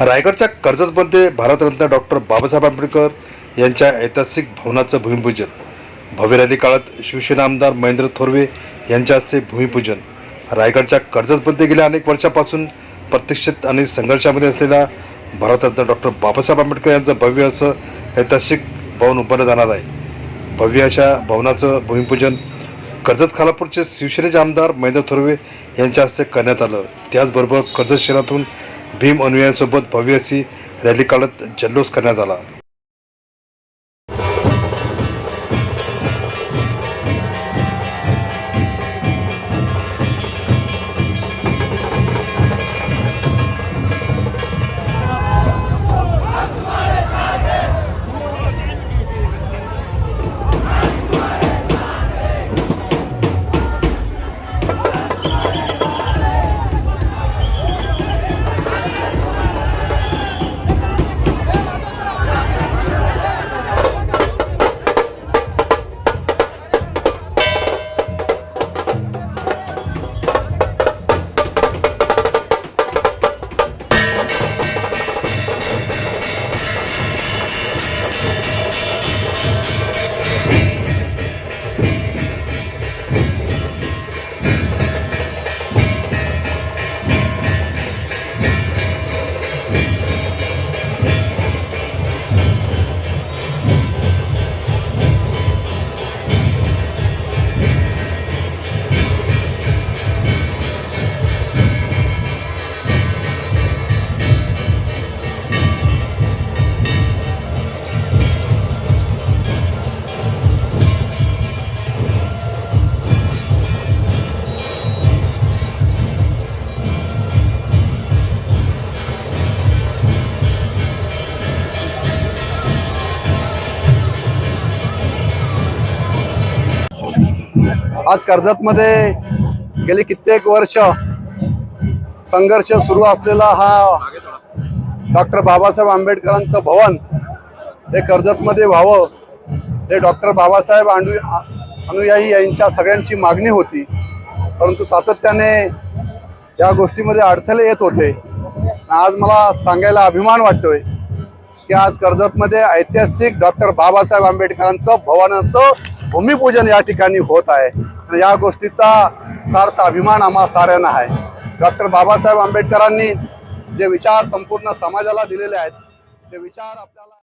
रायगडच्या कर्जतमध्ये भारतरत्न डॉक्टर बाबासाहेब आंबेडकर यांच्या ऐतिहासिक भवनाचं भूमिपूजन. भव्य रॅली काळात शिवसेना आमदार महेंद्र थोरवे यांच्या हस्ते भूमिपूजन. रायगडच्या कर्जतमध्ये गेल्या अनेक वर्षापासून प्रतीक्षित आणि संघर्षामध्ये असलेला भारतरत्न डॉक्टर बाबासाहेब आंबेडकर यांचं भव्य असं ऐतिहासिक भवन उभारलं जाणार आहे. भव्य अशा भवनाचं भूमिपूजन कर्जत खालापूरचे शिवसेनेचे आमदार महेंद्र थोरवे यांच्या हस्ते करण्यात आलं. त्याचबरोबर कर्जत शहरातून भीम अनुयायांसोबत भव्य अशी रॅली काढत जल्लोष करण्यात आला. आज कर्जतमध्ये गेली कित्येक वर्ष संघर्ष सुरू असलेला हा डॉक्टर बाबासाहेब आंबेडकरांचं भवन हे कर्जतमध्ये व्हावं हे डॉक्टर बाबासाहेब आंडू अनुयायी यांच्या सगळ्यांची मागणी होती. परंतु सातत्याने या गोष्टीमध्ये अडथळे येत होते. आज मला सांगायला अभिमान वाटतोय की आज कर्जतमध्ये ऐतिहासिक डॉक्टर बाबासाहेब आंबेडकरांचं भवनाचं भूमिपूजन या ठिकाणी होत आहे. या गोष्टीचा सार्थ अभिमान आम्हा साऱ्यांना आहे. डॉक्टर बाबासाहेब आंबेडकरांनी जे विचार संपूर्ण समाजाला दिलेले आहेत ते विचार आपल्याला